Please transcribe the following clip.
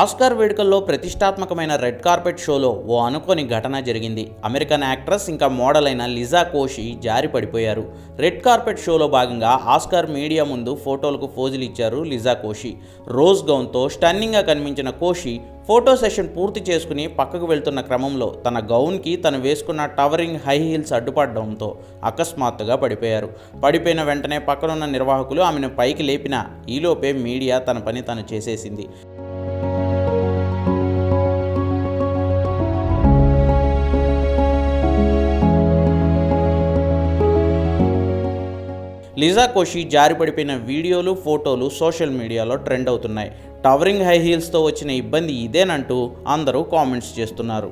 Oscar వేడుకల్లో ప్రతిష్టాత్మకమైన red carpet షోలో ఓ అనుకోని ఘటన జరిగింది. అమెరికన్ యాక్ట్రెస్ ఇంకా మోడల్ అయిన లిజా కోషి జారి పడిపోయారు. రెడ్ కార్పెట్ షోలో భాగంగా ఆస్కార్ మీడియా ముందు ఫోటోలకు ఫోజులు ఇచ్చారు లిజా కోషి. రోజ్ గౌన్తో స్టన్నింగ్గా కనిపించిన కోషి ఫోటో సెషన్ పూర్తి చేసుకుని పక్కకు వెళ్తున్న క్రమంలో తన గౌన్కి తను వేసుకున్న టవరింగ్ హై హీల్స్ అడ్డుపడడంతో అకస్మాత్తుగా పడిపోయారు. పడిపోయిన వెంటనే పక్కనున్న నిర్వాహకులు ఆమెను పైకి లేపినా ఈలోపే మీడియా తన పని తను చేసేసింది. లిజా కోషి జారిపడిపోయిన వీడియోలు ఫోటోలు సోషల్ మీడియాలో ట్రెండ్ అవుతున్నాయి టవరింగ్ హై హీల్స్తో వచ్చిన ఇబ్బంది ఇదేనంటూ అందరూ కామెంట్స్ చేస్తున్నారు